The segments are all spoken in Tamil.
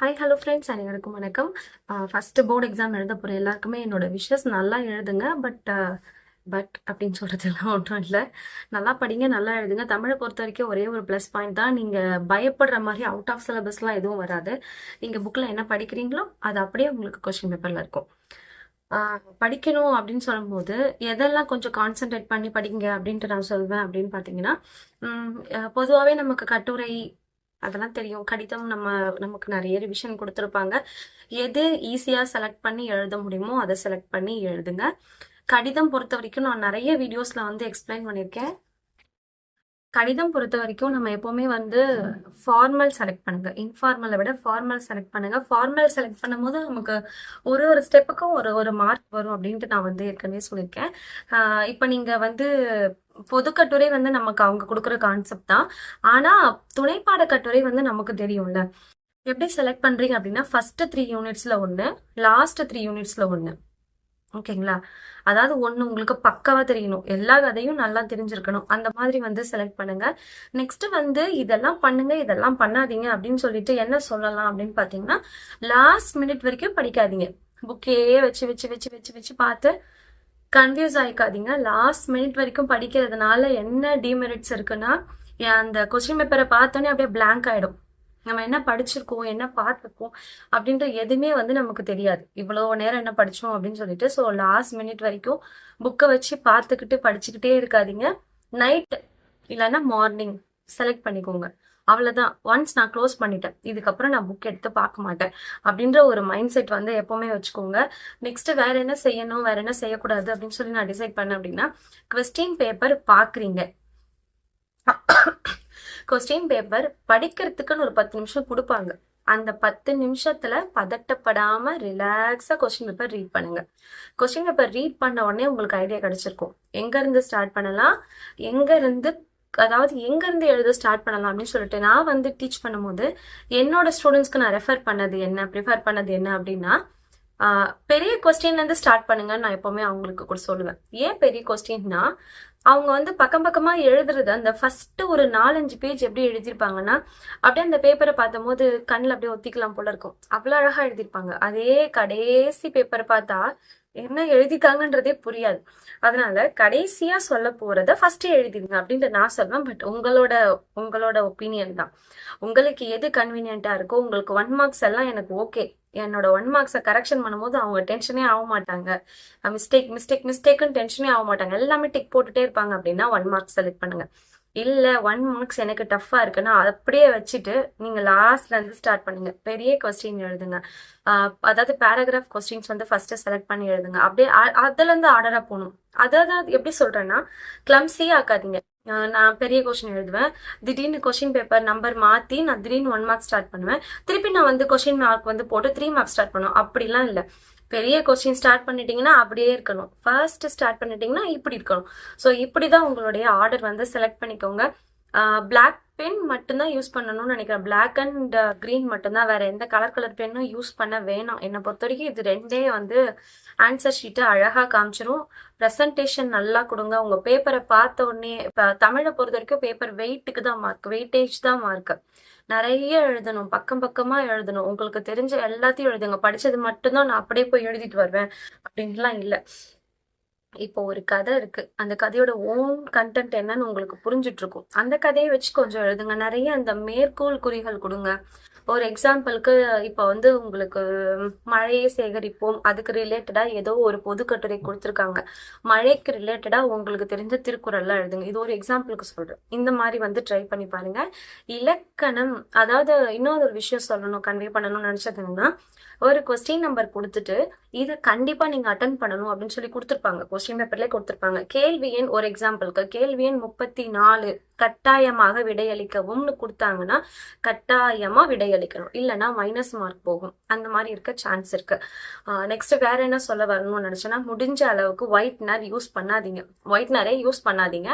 ஹாய் ஹலோ ஃப்ரெண்ட்ஸ் அனைவருக்கும் வணக்கம். ஃபஸ்ட்டு போர்டு எக்ஸாம் எழுத போகிற எல்லாருக்குமே என்னோட விஷஸ் நல்லா எழுதுங்க. பட் பட் அப்படின்னு சொல்கிறதுலாம் ஒன்றும் இல்லை. நல்லா படிங்க நல்லா எழுதுங்க. தமிழை பொறுத்த வரைக்கும் ஒரே ஒரு ப்ளஸ் பாயிண்ட் தான். நீங்கள் பயப்படுற மாதிரி அவுட் ஆஃப் சிலபஸ்லாம் எதுவும் வராது. நீங்கள் புக்கில் என்ன படிக்கிறீங்களோ அது அப்படியே உங்களுக்கு கொஸ்டின் பேப்பரில் இருக்கும். படிக்கணும் அப்படின்னு சொல்லும்போது எதெல்லாம் கொஞ்சம் கான்சென்ட்ரேட் பண்ணி படிங்க அப்படின்ட்டு நான் சொல்வேன் அப்படின்னு பார்த்தீங்கன்னா பொதுவாகவே நமக்கு கட்டுரை அதெல்லாம் தெரியும். கடிதம் நம்ம நமக்கு நிறைய ரிவிஷன் கொடுத்துருப்பாங்க. எது ஈஸியாக செலக்ட் பண்ணி எழுத முடியுமோ அதை செலக்ட் பண்ணி எழுதுங்க. கடிதம் பொறுத்த வரைக்கும் நான் நிறைய வீடியோஸில் வந்து எக்ஸ்பிளைன் பண்ணியிருக்கேன். கடிதம் பொறுத்த வரைக்கும் நம்ம எப்போவுமே வந்து ஃபார்மல் செலக்ட் பண்ணுங்க. இன்ஃபார்மலை விட ஃபார்மல் செலக்ட் பண்ணுங்க. ஃபார்மல் செலக்ட் பண்ணும்போது நமக்கு ஒரு ஒரு ஸ்டெப்புக்கும் ஒரு ஒரு மார்க் வரும் அப்படின்ட்டு நான் வந்து ஏற்கனவே சொல்லியிருக்கேன். இப்போ நீங்கள் வந்து பொதுக்கட்டுரை வந்து நமக்கு அவங்க கொடுக்குற கான்செப்ட் தான். ஆனால் துணைப்பாட கட்டுரை வந்து நமக்கு தெரியும்ல. எப்படி செலக்ட் பண்ணுறீங்க அப்படின்னா ஃபர்ஸ்ட் த்ரீ யூனிட்ஸில் ஒன்று லாஸ்ட் த்ரீ யூனிட்ஸில் ஒன்று ஓகேங்களா அதாவது ஒன்று உங்களுக்கு பக்காவாக தெரியணும். எல்லா கதையும் நல்லா தெரிஞ்சிருக்கணும். அந்த மாதிரி வந்து செலக்ட் பண்ணுங்க. நெக்ஸ்ட் வந்து இதெல்லாம் பண்ணுங்க இதெல்லாம் பண்ணாதீங்க அப்படின்னு சொல்லிட்டு என்ன சொல்லலாம் அப்படின்னு பார்த்தீங்கன்னா லாஸ்ட் மினிட் வரைக்கும் படிக்காதீங்க. புக்கே வச்சு வச்சு வச்சு வச்சு வச்சு பார்த்து கன்ஃபியூஸ் ஆகிக்காதீங்க லாஸ்ட் மினிட் வரைக்கும் படிக்கிறதுனால என்ன டிமெரிட்ஸ் இருக்குன்னா அந்த கொஸ்டின் பேப்பரை பார்த்தோன்னே அப்படியே பிளாங்க் ஆயிடும். நம்ம என்ன படிச்சிருக்கோம் என்ன பார்த்துருக்கோம் அப்படின்ற எதுவுமே வந்து நமக்கு தெரியாது. இவ்வளோ நேரம் என்ன படித்தோம் அப்படின்னு சொல்லிட்டு ஸோ லாஸ்ட் மினிட் வரைக்கும் புக்கை வச்சு பார்த்துக்கிட்டு படிச்சுக்கிட்டே இருக்காதீங்க. நைட் இல்லைன்னா மார்னிங் செலக்ட் பண்ணிக்கோங்க. அவ்வளோதான் ஒன்ஸ் நான் க்ளோஸ் பண்ணிட்டேன். இதுக்கப்புறம் நான் புக் எடுத்து பார்க்க மாட்டேன். அப்படின்ற ஒரு மைண்ட் செட் வந்து எப்போவுமே வச்சுக்கோங்க. நெக்ஸ்ட் வேற என்ன செய்யணும்? வேற என்ன செய்யக்கூடாது? அப்படின்னு சொல்லி நான் டிசைட் பண்ணேன் அப்படின்னா கொஸ்டின் பேப்பர் பார்க்குறீங்க. கொஸ்டின் பேப்பர் படிக்கிறதுக்குன்னு ஒரு பத்து நிமிஷம் கொடுப்பாங்க. அந்த பத்து நிமிஷத்துல பதட்டப்படாம ரிலாக்ஸா கொஸ்டின் பேப்பர் ரீட் பண்ணுங்க. கொஸ்டின் பேப்பர் ரீட் பண்ண உடனே உங்களுக்கு ஐடியா கிடைச்சிருக்கும். எங்க இருந்து ஸ்டார்ட் பண்ணலாம்? எங்க இருந்து அதாவது எங்கேருந்து எழுத ஸ்டார்ட் பண்ணலாம் அப்படின்னு சொல்லிட்டு நான் வந்து டீச் பண்ணும்போது என்னோட ஸ்டூடெண்ட்ஸ்க்கு நான் ரெஃபர் பண்ணது என்ன ப்ரிஃபர் பண்ணது என்ன அப்படின்னா பெரிய கொஸ்டின்லேருந்து ஸ்டார்ட் பண்ணுங்கன்னு நான் எப்போவுமே அவங்களுக்கு கூட சொல்லுவேன். ஏன் பெரிய கொஸ்டின்னா அவங்க வந்து பக்கம் பக்கமாக எழுதுறது அந்த ஃபஸ்ட்டு ஒரு நாலஞ்சு பேஜ் எப்படி எழுதியிருப்பாங்கன்னா அப்படியே அந்த பேப்பரை பார்த்தபோது கண்ணில் அப்படியே ஒத்திக்கலாம் போல இருக்கும். அவ்வளோ அழகாக எழுதியிருப்பாங்க. அதே கடைசி பேப்பரை பார்த்தா என்ன எழுதிட்டாங்கன்றதே புரியாது. அதனால கடைசியா சொல்ல போறத ஃபர்ஸ்ட் எழுதிடுங்க அப்படின்ட்டு நான் சொல்வேன். பட் உங்களோட உங்களோட ஒப்பீனியன் தான். உங்களுக்கு எது கன்வீனியன்ட்டா இருக்கோ உங்களுக்கு ஒன் மார்க்ஸ் எல்லாம் எனக்கு ஓகே என்னோட ஒன் மார்க்ஸை கரெக்ஷன் பண்ணும்போது அவங்க டென்ஷனே ஆக மாட்டாங்க. மிஸ்டேக் மிஸ்டேக் மிஸ்டேக்குன்னு டென்ஷனே ஆக மாட்டாங்க. எல்லாமே டிக் போட்டுட்டே இருப்பாங்க அப்படின்னா ஒன் மார்க்ஸ் செலக்ட் பண்ணுங்க. இல்லை ஒன் மார்க்ஸ் எனக்கு டஃப்பாக இருக்குன்னா அதை அப்படியே வச்சுட்டு நீங்கள் லாஸ்ட்லேருந்து ஸ்டார்ட் பண்ணுங்க. பெரிய கொஸ்டின் எழுதுங்க. அதாவது பேராகிராஃப் கொஸ்டின்ஸ் வந்து ஃபஸ்ட்டு செலக்ட் பண்ணி எழுதுங்க. அப்படியே அதுலேருந்து ஆர்டராக போகணும் அதை போகணும். அதாவது எப்படி சொல்கிறேன்னா கிளம்ஸி ஆக்காதீங்க. நான் பெரிய கொஷின் எழுதுவேன். திடீர்னு கொஷின் பேப்பர் நம்பர் மாற்றி நான் திடீர்னு ஒன் மார்க் ஸ்டார்ட் பண்ணுவேன். திருப்பி நான் வந்து கொஸ்டின் மார்க் வந்து போட்டு த்ரீ மார்க் ஸ்டார்ட் பண்ணுவேன். அப்படிலாம் இல்லை. பெரிய கொஸ்டின் ஸ்டார்ட் பண்ணிட்டீங்கன்னா அப்படியே இருக்கணும். ஃபர்ஸ்ட் ஸ்டார்ட் பண்ணிட்டீங்கன்னா இப்படி இருக்கணும். ஸோ இப்படி தான் உங்களுடைய ஆர்டர் வந்து செலக்ட் பண்ணிக்கோங்க. பிளாக் பென் மட்டும்தான் யூஸ் பண்ணணும்னு நினைக்கிறேன். பிளாக் அண்ட் க்ரீன் மட்டும்தான். வேற எந்த கலர் கலர் பென்னும் யூஸ் பண்ண வேணாம். என்னை பொறுத்த வரைக்கும் இது ரெண்டே வந்து ஆன்சர் ஷீட்டை அழகாக காமிச்சிரும். ப்ரெசன்டேஷன் நல்லா கொடுங்க. உங்கள் பேப்பரை பார்த்த உடனே இப்போ தமிழை பொறுத்த வரைக்கும் பேப்பர் வெயிட்டுக்கு தான் மார்க் வெயிட்டேஜ் தான் மார்க் நிறைய எழுதணும். பக்கம் பக்கமா எழுதணும். உங்களுக்கு தெரிஞ்ச எல்லாத்தையும் எழுதுங்க. படிச்சது மட்டும்தான் நான் அப்படியே போய் எழுதிட்டு வருவேன். அப்படின்லாம் இல்லை. இப்போ ஒரு கதை இருக்கு. அந்த கதையோட ஓன் கண்டென்ட் என்னன்னு உங்களுக்கு புரிஞ்சிட்டு இருக்கும் அந்த கதையை வச்சு கொஞ்சம் எழுதுங்க. நிறைய அந்த மேற்கோள் குறிகள் கொடுங்க. ஒரு எக்ஸாம்பிளுக்கு இப்போ வந்து உங்களுக்கு மழையை சேகரிப்போம். அதுக்கு ரிலேட்டடா ஏதோ ஒரு பொதுக்கட்டுரை கொடுத்துருக்காங்க. மழைக்கு ரிலேட்டடா உங்களுக்கு தெரிஞ்ச திருக்குறள்லாம் எழுதுங்க. இது ஒரு எக்ஸாம்பிளுக்கு சொல்றேன். இந்த மாதிரி வந்து ட்ரை பண்ணி பாருங்க. இலக்கணம் அதாவது இன்னொரு ஒரு விஷயம் சொல்லணும் கன்வே பண்ணணும்னு நினச்சதுன்னா ஒரு கொஸ்டின் நம்பர் கொடுத்துட்டு இதை கண்டிப்பா நீங்க அட்டன் பண்ணணும் அப்படின்னு சொல்லி கொடுத்துருப்பாங்க. கொஸ்டின் பேப்பர்லேயே கொடுத்துருப்பாங்க. கேள்வி எண் ஒரு எக்ஸாம்பிளுக்கு கேள்வி எண் முப்பத்தி நாலு கட்டாயமாக விடையளிக்கவும்னு கொடுத்தாங்கன்னா கட்டாயமாக விடையளிக்கணும். இல்லைன்னா மைனஸ் மார்க் போகும். அந்த மாதிரி இருக்க சான்ஸ் இருக்கு. நெக்ஸ்ட் வேற என்ன சொல்ல வரணும்னு நினச்சேன்னா முடிஞ்ச அளவுக்கு ஒயிட்னர் யூஸ் பண்ணாதீங்க. ஒயிட்னரே யூஸ் பண்ணாதீங்க.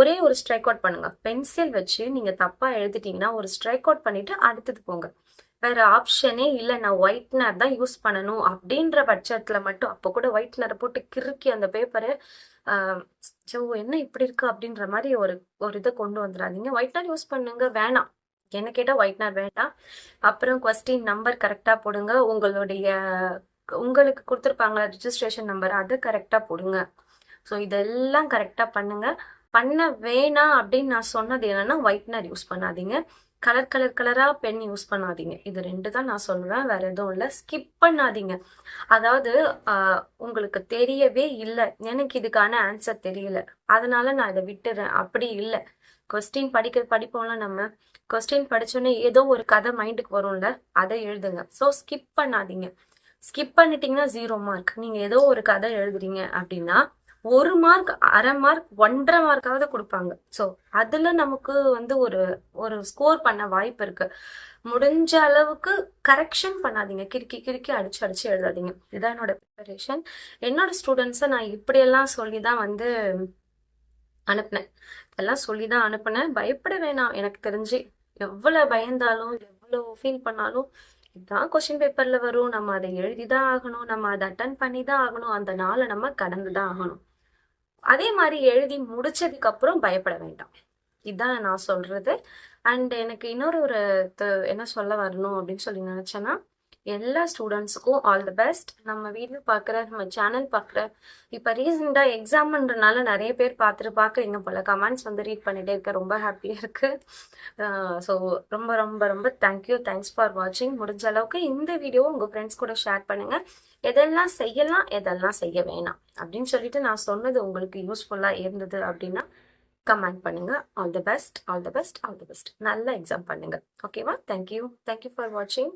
ஒரே ஒரு ஸ்ட்ரைக் அவுட் பண்ணுங்க. பென்சில் வச்சு நீங்க தப்பா எழுதிட்டீங்கன்னா ஒரு ஸ்ட்ரைக் அவுட் பண்ணிட்டு அடுத்தது போங்க. வேற ஆப்ஷனே இல்லை. நான் ஒயிட்னர் தான் யூஸ் பண்ணணும். அப்படின்ற பட்சத்தில் மட்டும் அப்போ கூட ஒயிட்னரை போட்டு கிறுக்கி அந்த பேப்பரை சோ என்ன இப்படி இருக்கு அப்படின்ற மாதிரி ஒரு ஒரு இதை கொண்டு வந்துடாதீங்க. ஒயிட்னர் யூஸ் பண்ணுங்க. வேணாம். என்ன கேட்டால் ஒயிட்னர் வேண்டாம். அப்புறம் கொஸ்டின் நம்பர் கரெக்டாக போடுங்க. உங்களுடைய உங்களுக்கு கொடுத்துருப்பாங்களா ரிஜிஸ்ட்ரேஷன் நம்பர் அதை கரெக்டாக போடுங்க. ஸோ இதெல்லாம் கரெக்டாக பண்ணுங்க. பண்ண வேணாம் அப்படின்னு நான் சொன்னது என்னன்னா ஒயிட்னர் யூஸ் பண்ணாதீங்க. கலர் கலர் கலராக பென் யூஸ் பண்ணாதீங்க. இது ரெண்டு தான் நான் சொல்லுவேன் வேற எதுவும் இல்லை. ஸ்கிப் பண்ணாதீங்க. அதாவது உங்களுக்கு தெரியவே இல்லை. எனக்கு இதுக்கான ஆன்சர் தெரியல. அதனால நான் இதை விட்டுறேன். அப்படி இல்லை. கொஸ்டின் படிக்க படிப்போம்ல நம்ம. கொஸ்டின் படிச்சோன்னே ஏதோ ஒரு கதை மைண்டுக்கு வரும்ல. அதை எழுதுங்க. ஸோ ஸ்கிப் பண்ணாதீங்க. ஸ்கிப் பண்ணிட்டீங்கன்னா ஜீரோ மார்க் நீங்கள் ஏதோ ஒரு கதை எழுதுறீங்க அப்படின்னா ஒரு மார்க் அரை மார்க் ஒன்றரை மார்க்காவது கொடுப்பாங்க. ஸோ அதுல நமக்கு வந்து ஒரு ஒரு ஸ்கோர் பண்ண வாய்ப்பு இருக்கு. முடிஞ்ச அளவுக்கு கரெக்ஷன் பண்ணாதீங்க. கிறுக்கி கிறுக்கி அடிச்சு அடிச்சு எழுதாதீங்க. இதான் என்னோட ப்ரிப்பரேஷன் என்னோட ஸ்டூடெண்ட்ஸை நான் இப்படியெல்லாம் சொல்லி தான் வந்து அனுப்பினேன். இதெல்லாம் சொல்லி தான் அனுப்பினேன். பயப்பட வேணாம். எனக்கு தெரிஞ்சு எவ்வளவு பயந்தாலும் எவ்வளவு ஃபீல் பண்ணாலும் இதுதான் கொஸ்டின் பேப்பர்ல வரும். நம்ம அதை எழுதி தான் ஆகணும். நம்ம அதை அட்டன் பண்ணி தான் ஆகணும். அந்த நாளை நம்ம கடந்து தான் ஆகணும். அதே மாதிரி எழுதி முடிச்சதுக்கு அப்புறம் பயப்பட வேண்டாம். இதுதான் நான் சொல்றது. அண்ட் எனக்கு இன்னொரு ஒரு த- என்ன சொல்ல வரணும் அப்படின்னு சொல்லி நினைச்சேன்னா எல்லா ஸ்டூடெண்ட்ஸுக்கும் ஆல் தி பெஸ்ட் நம்ம வீடியோ பார்க்குற நம்ம சேனல் பார்க்குற இப்போ ரீசெண்டாக எக்ஸாம்ன்றனால நிறைய பேர் பார்த்துட்டு பார்க்குறீங்க போல கமெண்ட்ஸ் வந்து ரீட் பண்ணிட்டே இருக்க ரொம்ப ஹாப்பியாக இருக்கு. ஸோ ரொம்ப ரொம்ப ரொம்ப தேங்க்யூ தேங்க்ஸ் ஃபார் வாட்சிங் முடிஞ்ச அளவுக்கு இந்த வீடியோவை உங்கள் ஃப்ரெண்ட்ஸ் கூட ஷேர் பண்ணுங்கள் எதெல்லாம் செய்யலாம் எதெல்லாம் செய்ய வேணாம். அப்படின்னு சொல்லிட்டு நான் சொன்னது உங்களுக்கு யூஸ்ஃபுல்லாக இருந்தது அப்படின்னா கமெண்ட் பண்ணுங்க. All the best all the best all the best நல்ல எக்ஸாம் பண்ணுங்க. ஓகேவா தேங்க்யூ தேங்க்யூ ஃபார் வாட்சிங்